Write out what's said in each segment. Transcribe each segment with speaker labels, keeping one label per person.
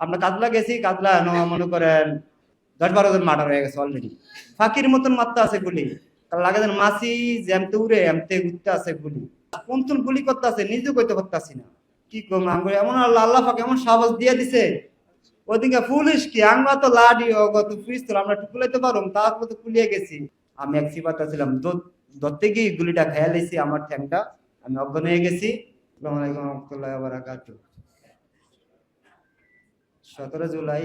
Speaker 1: আমরা কাতলা গেছি, কাতলা ন মনে করেন দশ বারো জন মার্ডার হয়ে গেছে অলরেডি ফাঁকির মতন মারতে আছে গুলি। লাগে যেন মাসি যেমতে উড়ে এমতে উঠতে আছে গুলি। কোন গুলি করতে আছে নিজে কইতে পারতাছি না। কি কম আঙ্গুল এমন আল্লাহ ফাঁক এমন সাহস দিয়ে দিছে। ওদিকে পুলিশ কি? আঙ্গা তো লাডি গত তো আমরা টুকুলাইতে পারুম, তারপর তো কুলিয়ে গেছি। আমি এক সিপাতা ছিলাম ধরতে গিয়ে গুলিটা খেয়াল আমার ঠ্যাংটা। আমি অজ্ঞান হয়ে গেছি। আসসালামু আলাইকুম রহমতুল্লাহ সতেরো জুলাই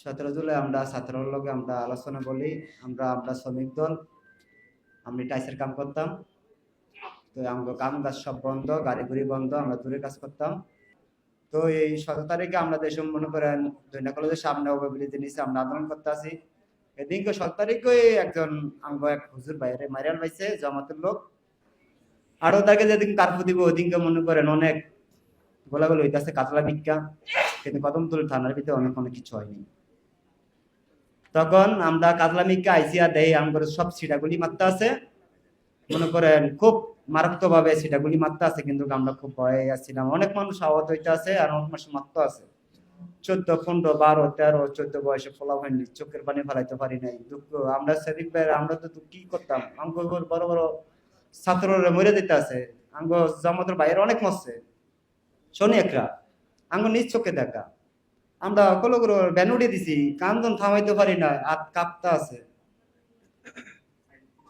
Speaker 1: সতেরো জুলাই আমরা ছাত্রর লগে আমরা আলোচনা বলি, আমরা আমরা শ্রমিক দল আমি টাইসের কাম করতাম। তো আমাকে কাম কাজ সব বন্ধ গাড়ি গুড়ি বন্ধ, আমরা দূরে কাজ করতাম। তো এই সতেরো তারিখে আমরা দেশ মনে করেন দৈনা কলেজের সামনে ওভারব্রিজের নিচে আমরা আন্দোলন করতে আসি। এদিনকে সতেরো তারিখে একজন আঙ্গ এক হুজুর বাইরে মারিয়াল পাইছে, জামাতের লোক। আরও তাকে যেদিন কার্ফু দিব, ওদিনকে মনে করেন অনেক গোলাগুলো হইতেছে, কাতলা ভিক্ষা। কিন্তু কদমতলী থানার ভিতরে অনেক অনেক কিছু হয়নি। তখন আমরা কাতলা ভিক্ষা আইসিয়া দেই আমাদের সব সিটাগুলি মারতে আছে। মনে করেন খুব মারাত্মক ভাবে সিটাগুলি মারতে আছে, কিন্তু আমরা খুব ভয়ে আসছিলাম অনেক মানুষ আহত হইতে আছে আর অনেক মানুষ মারতে আছে। চোদ্দ পনেরো বারো, তেরো, চোদ্দ বয়সে ফলা হয়নি, চোখের পানি ফেলাইতে পারি নাই, দুঃখ। আমরা ভাই আমরা তো কি করতাম। আঙ্গ বড় বড় ছাত্ররা মরে দিতে আছে। আঙ্গ জামাতের বাইরে অনেক মরছে। শনি একরা। আঙ্গ নিজ চোখে দেখা। আমরা কলো করে ব্যান উড়িয়ে দিছি কান্দন থামাইতে পারি না হাত কাঁপতে আছে।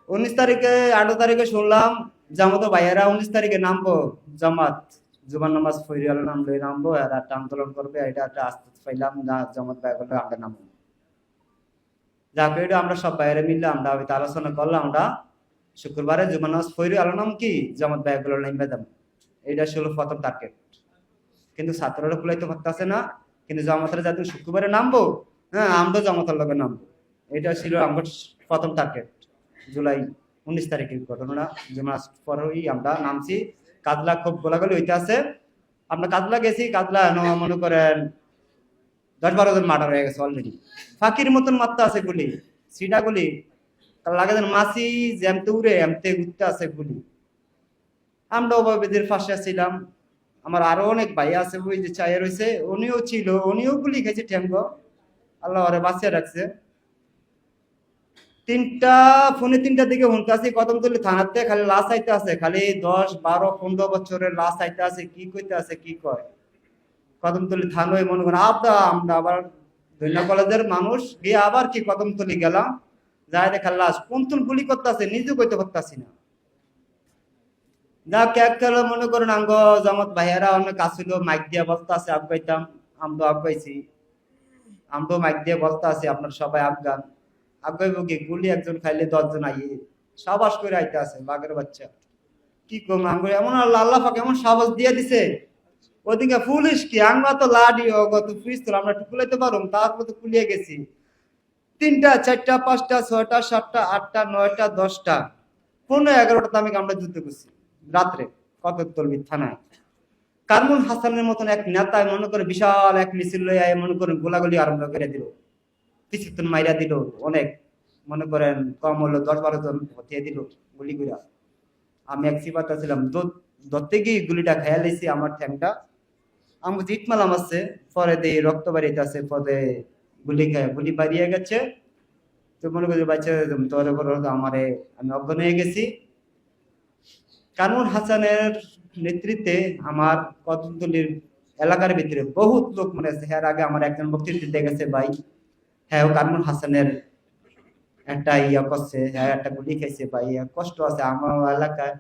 Speaker 1: উনিশ তারিখে, আঠারো তারিখে শুনলাম, জামাতো ভাইয়েরা উনিশ তারিখে নামবো, জামাত জুবান নামাজ ফরিয়াল নামলো নামবো, আর একটা আন্দোলন করবে এটা একটা আস্তে পাইলাম, না, জামাত ভাই বলল, আমরা নামবো। যাকে আমরা সব বাইরে মিললে আমরা আলোচনা করলাম, আমরা শুক্রবারে জুবান নামাজ ফরি আলো নাম কি? জামাত ভাই বলল নামবে দাম এটা ছিল প্রথম টার্গেট কিন্তু ছাত্ররা কুলাইতে পারতেছে না, কিন্তু জামাতরা যাতে শুক্রবারে নামবো? হ্যাঁ আমরা জামাতের লগে নামবো। এটা ছিল আমার প্রথম টার্গেট জুলাই উনিশ তারিখের ঘটনা, যে মাস পরেই আমরা নামছি। কাতলা খুব গোলাগুলি হইতে আছে। আমরা কাতলা গেছি কাতলা ন- মনে করেন দশ বারো জন মার্ডার হয়ে গেছে অলরেডি ফাঁকির মতন মারতে আছে গুলি সিটা গুলি। লাগে যেন মাসি যেমতে উড়ে, এমতে উঠতে আছে গুলি। আমরা ওভাবেদের ফাঁসে ছিলাম। আমার আরও অনেক ভাই আছে, ওই যে চায়ে রয়েছে, উনিও ছিল, উনিও গুলি খেয়েছে ঠ্যাঙ্গ আল্লাহ ওরে বাঁচিয়ে রাখছে। তিনটা, ফোনে তিনটা দিকে হুনতাছি কদমতলি থানাতে খালি লাশ আইতে আছে, খালি দশ, বারো, পনেরো বছরের লাশ আইতে আছে, কি কইতে আছে, কি কয়। কদমতলি থানায় মনে করেন আবদা আমরা আবার দৈন্য কলেজের মানুষ, গিয়ে আবার কি কদমতলি গেলাম, যাই দেখা লাশ কোন গুলি করতে আছে নিজে কইতে পারতাছি না। যা ক্যাক গেল মনে করেন আঙ্গ জামত ভাইয়ারা অনেক আসিল মাইক দিয়ে বলতে আছে আগাইতাম আমরা আগাইছি আমরা মাইক দিয়ে বলতে আছে, আপনার সবাই আফগান আগাইব কি? গুলি একজন খাইলে দশজন আইয়ে সাবাস করে আইতে আছে, বাঘের বাচ্চা। কি কম আঙ্গ এমন আল্লাহ পাক এমন সাবাস দিয়ে দিছে। ওদিকে পুলিশ কি? আমরা তো লাডি ও গত ফ্রিজ তো, আমরা টুকুলাইতে পারুম, তারপর তো কুলিয়ে গেছি। তিনটা, চারটা, পাঁচটা, ছয়টা, সাতটা, আটটা, নয়টা, দশটা, পনেরো, এগারোটা আমি আমরা যুদ্ধ করছি রাত্রে, কত তলবি থানায় কারমুল হাসানের মতন এক নেতায় মনে করে বিশাল এক মিছিল লইয়া মনে করেন গোলাগুলি আরম্ভ করে দিল। পিছুতন মাইরা দিল, অনেক মনে করেন কম হলো দশ বারো জন হতিয়ে দিল গুলি গুলা আমি এক সিপাতা ছিলাম ধরতে গিয়ে গুলিটা খেয়াল এসি আমার ঠ্যাংটা। আমি জিট মালাম আছে, পরে দিয়ে রক্ত বাড়িতে আছে, পরে গুলি খেয়ে গুলি বাড়িয়ে গেছে। তো মনে করি, বাচ্চা, তোর আমারে, আমি অজ্ঞান হয়ে গেছি। কানুন হাসানের নেতৃত্বে আমার কদমতলির এলাকার ভিতরে বহুত লোক মনে আছে। হ্যাঁ আগে আমার একজন বক্তৃতা দিতে গেছে ভাই। হ্যাঁ ও কানুন হাসানের একটা ইয়া করছে হ্যাঁ একটা গুলি খাইছে ভাই। কষ্ট আছে আমার এলাকায়।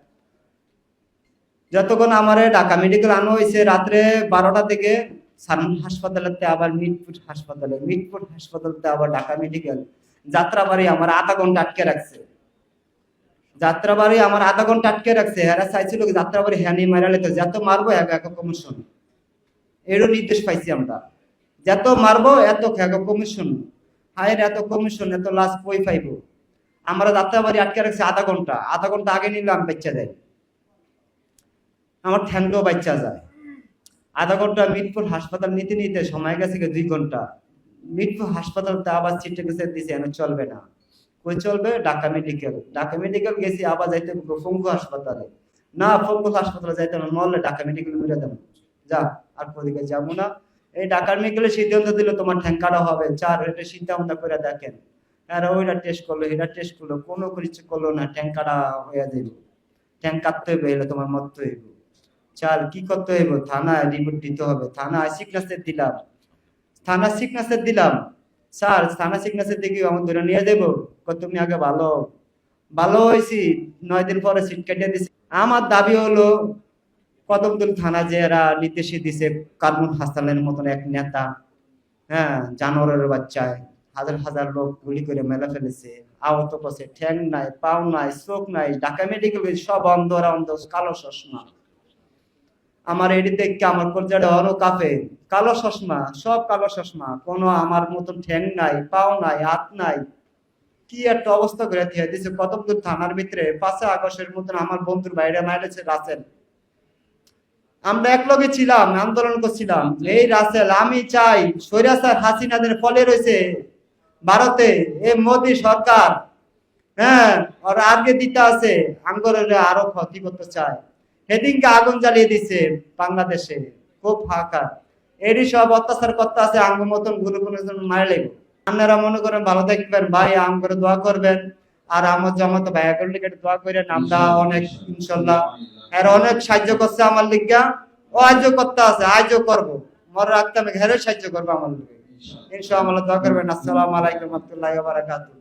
Speaker 1: যতক্ষণ আমার ঢাকা মেডিকেল আনো হয়েছে রাত্রে বারোটা থেকে সারন হাসপাতালেতে, আবার মিটপুর হাসপাতালে মিটপুর হাসপাতালতে আবার ঢাকা মেডিকেল যাত্রাবাড়ি আমার আধা ঘণ্টা আটকে রাখছে। যাত্রাবাড়ি আমার আধা ঘণ্টা আটকে রাখছে, এরা চাইছিল কি যাত্রাবাড়ি হ্যানি মারালে তো যত মারবো এক কমিশন এরও নির্দেশ পাইছি আমরা। যত মারবো, এত এক কমিশন হায়ের এত কমিশন এত লাশ পই পাইব। আমরা যাত্রাবাড়ি আটকে রাখছি আধা ঘণ্টা। আধা ঘণ্টা আগে নিলাম বাচ্চা দেয়। আমার ঠ্যাংটাও বাচ্চা যায়। আধা ঘণ্টা মিটপুর হাসপাতাল নিতে নিতে সময় গেছে দুই ঘণ্টা। মিটপুর হাসপাতালতে আবার চিঠি গেছে, দিছে, এনে চলবে না। কই চলবে? ঢাকা মেডিকেল। ঢাকা মেডিকেল গেছি, আবার যাইতে ফঙ্গু হাসপাতালে। না ফঙ্গু হাসপাতালে যাইতে না নলে ঢাকা মেডিকেল মেরে দেবো। যা, আর কোদিকে যাব না। এই ঢাকার মেডিকেলে সিদ্ধান্ত দিলে তোমার ঠ্যাঙ্কাটা হবে। চার চিন্তা ভাবনা করে দেখেন। আর ওইটা টেস্ট করল, এটা টেস্ট করল, কোনো কিছু করল না ট্যাঙ্কাটা হয়ে যাইব। ট্যাঙ্ক কাটতে হইবে, এলে তোমার মরতে হইব। চার কি করতে হইব? থানায় রিপোর্ট দিতে হবে। থানায় সিগনেচার দিলাম। থানা সিগনেচার দিলাম। স্যার থানা সিগনেচার দিকে আমার ধরে নিয়ে দেবো তুমি আগে ভালো। ভালো হয়েছি নয় দিন পরে সিট কেটে দিছি। আমার দাবি হলো কদমদুল থানা যে এরা নির্দেশে দিছে কার্বন হাসানের মতন এক নেতা হ্যাঁ জানোয়ারের বাচ্চায় হাজার হাজার লোক গুলি করে মেলা ফেলেছে। আহত করছে, ঠ্যাং নাই, পাও নাই, চোখ নাই, ঢাকা মেডিকেল সব অন্ধরা অন্ধ, কালো চশমা। আমার এটি দেখে আমার কলজাটা অরো কাফে। কালো চশমা, সব কালো চশমা। কোনো আমার মতন ঠ্যাং নাই, পাও নাই, হাত নাই। কি একটা অবস্থা করে দিয়ে দিছে কতদূর থানার ভিতরে পাঁচে আগস্টের মতন আমার বন্ধুর বাইরে মাইরেছে রাসেল। আমরা একলগে ছিলাম, আন্দোলন করছিলাম। এই রাসেল, আমি চাই স্বৈরাচার হাসিনাদের ফলে রয়েছে ভারতে। এ মোদি সরকার হ্যাঁ আর আগে দিতে আছে, আঙ্গরের আরও ক্ষতি করতে চায়। সেদিনকে আগুন জ্বালিয়ে দিছে বাংলাদেশে। খুব হাহাকার এরই সব অত্যাচার করতে আছে আঙ্গ মতন গুরু গুরুজন মারে লেগে আপনারা মনে করেন ভালো থাকবেন, ভাই, আম করে দোয়া করবেন। আর আমার জমাতে ভাইয়া করলে দোয়া করেন আমরা অনেক, ইনশাল্লাহ। এর অনেক সাহায্য করছে আমার লিগা। ও আজও করতে আছে, আজও করব। মনে রাখতে আমি ঘরে সাহায্য করব আমার লিগে। ইনশাআল্লাহ, দোয়া করবেন। আসসালামু আলাইকুম রহমতুল্লাহি বারাকাতুহু।